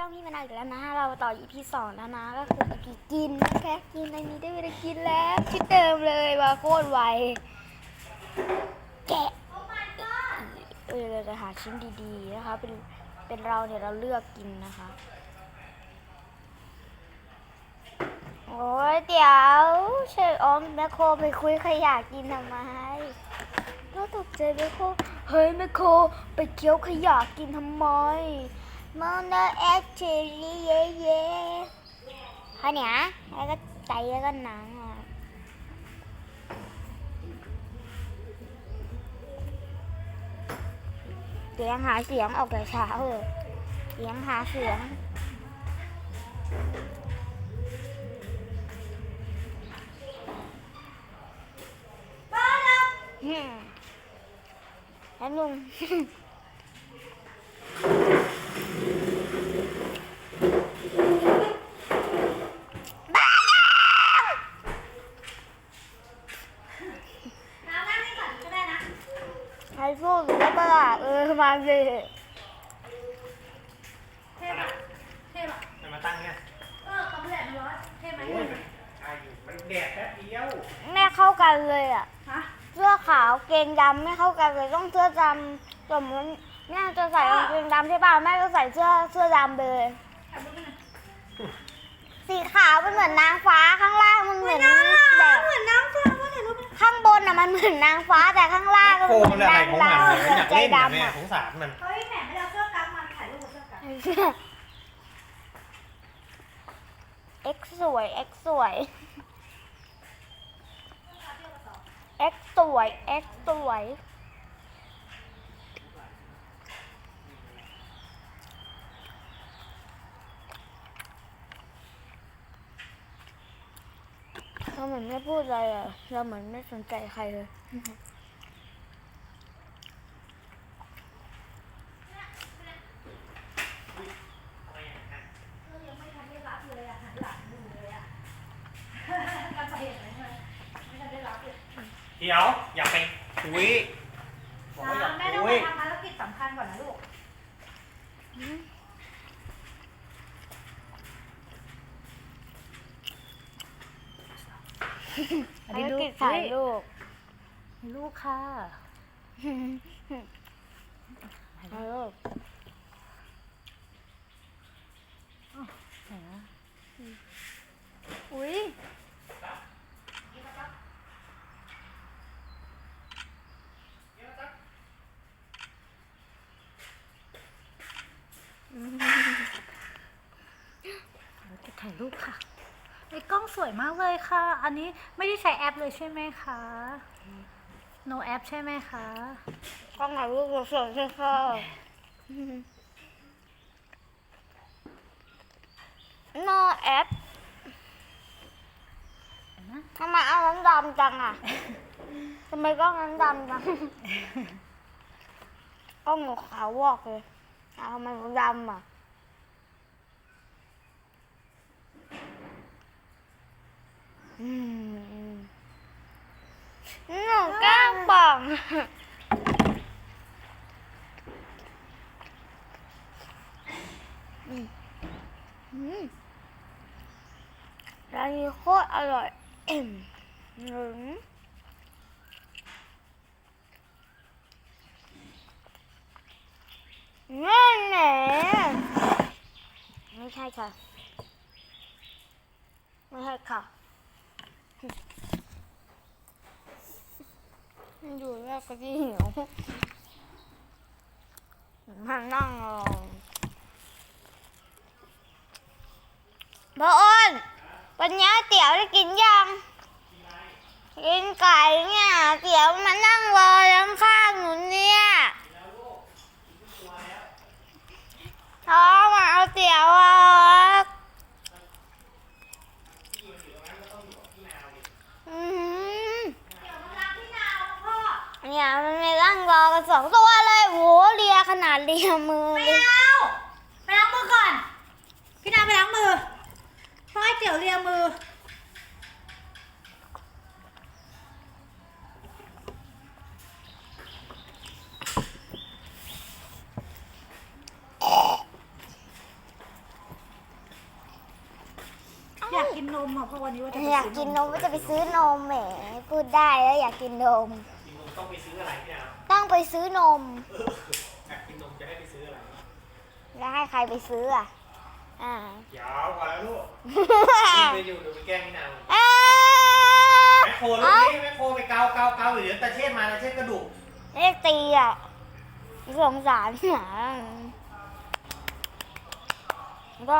ช่องพี่มานาวอีกแล้วนะ เราต่อ EP สองแล้วนะ ก็คือ EP กินนะคะกินในนี้ได้เวลากินแล้วที่เดิมเลยว่าโคตรไวแกะเออเราจะหาชิ้นดีๆนะคะ เป็นเป็นเราเนี่ยเราเลือกกินนะคะ โอ้ยเดี๋ยวเชยออมแมคโครไปคุยขยะกินทำไมก็ตกใจแมคโครเฮ้ยแมคโครไปเคี้ยวขยะกินทำไม มองนะแอคเชอรี่เย่เย่ข้าวเหนียวแล้วก็ใจแล้วก็หนังอะเสียงหาเสียงออกแต่เช้าเลยเสียงหาเสียง อืมแล้วลุง บ้าแล้ว น้ำนั่งนี่ก่อนก็ได้นะ ใครพูดแล้วก็ล่ะเออ มาเลยเท่ปะเท่ปะจะมาตั้งเนี่ยเออความแดดมันร้อนเท่ไหมโอ้ยอายุมันแดดแป๊บเดียวแม่เข้ากันเลยอะ ฮะเสื้อขาวเกงดำไม่เข้ากันเลยต้องเสื้อดำสมมติแม่จะใส่กางเกงดำใช่ป่ะแม่ก็ใส่เสื้อเสื้อดำไปเลย ถ่ายรูปหน่อยสีขาวมันเหมือนนางฟ้าข้างล่างมันเหมือนแบบเหมือนน้ำฟ้าว่าถ่ายรูปห น่อยข้างบนอะมันเหมือนนางฟ้าแต่ข้างล่างก็โกเหงมือนอะไรนางของมันดำเนี่ยอยากใจเล่นนะดำแม่อะสงสารมันเฮ้ยแหมไม่ได้เอาเสื้อกั๊กมาถ่ายรูปกับเสื้อกั๊กเอ็กสวยเอ็กสวยเอ็กสวยเอ็กสวย เราเหมือนไม่พูดอะไรอะ เราเหมือนไม่สนใจใครเลยยังไม่ทันได้รับเลยอะหันหลังดูเลยอะการเห็นไหมไม่ทันได้รับเลยเดี๋ยวอยากไปคุยบอกว่าอยากแม่ต้องคุไปย ทำภารกิจสำคัญก่อนนะลูก ภารกิจถ่ายรูปลูกค่ะถ่ายรูปอุ้ยจะถ่ายรูปค่ะไอ้กล้องสวยมากเลยค่ะ อันนี้ไม่ได้ใช้แอปเลยใช่ไหมคะ no แอปใช่ไหมคะ กล้องถ่ายรูปสวยๆใช่ค่ะนอแอปนะทำไมเอาน้ำดำจังอะทำไมกล้องน้ำดำจังกล้องหนูขาววอกเลยอะทำไมหนูดำอะ อืม หนูกล้งบอกอืมอืมร้านนี้โคตรอร่อยเอ็มหนึ่งนั่นแหละไม่ใช่ค่ะ ไม่ใช่ค่ะ อยู่แรกก็ที่หิวมานั่งรอพระอ้นวันนี้เตี๋ยวได้กินยัง กินไก่เนี่ย เตี๋ยวมานั่งรอข้างๆหนูเนี่ยท้องมาเอาเตี๋ยวอะอืม เนี่ยมันมีร่างรอกันสอง ตัวเลยโหเลียขนาดเลียมือไม่เลยเอาไปล้างมือก่อน พี่นาไปล้างมือเพราะไอ้เจียวเลียมือ อยากกินนมอะเพราะวันนี้ว่าจะไปอยากซื้กินนมก็จะไปซื้อนมแหมพูดได้แล้วอยากกินนมกินนม ต้องไปซื้ออะไรพี่ดาวต้องไปซื้อนม เอออยากกินนมจะได้ไปซื้ออะไร แล้วให้ใครไปซื้ออะอ่าเดี๋ยวก่อนแล้วลูกกินไปอยู่เดี๋ยวไปแกล้งพี่ดาวอ้าแมคโครลูกนี่แมคโครไปเกาเกาเกาเดี๋ยวตาเชษมาตาเชษกระดูกเรียกตีอะสงสารหมาก็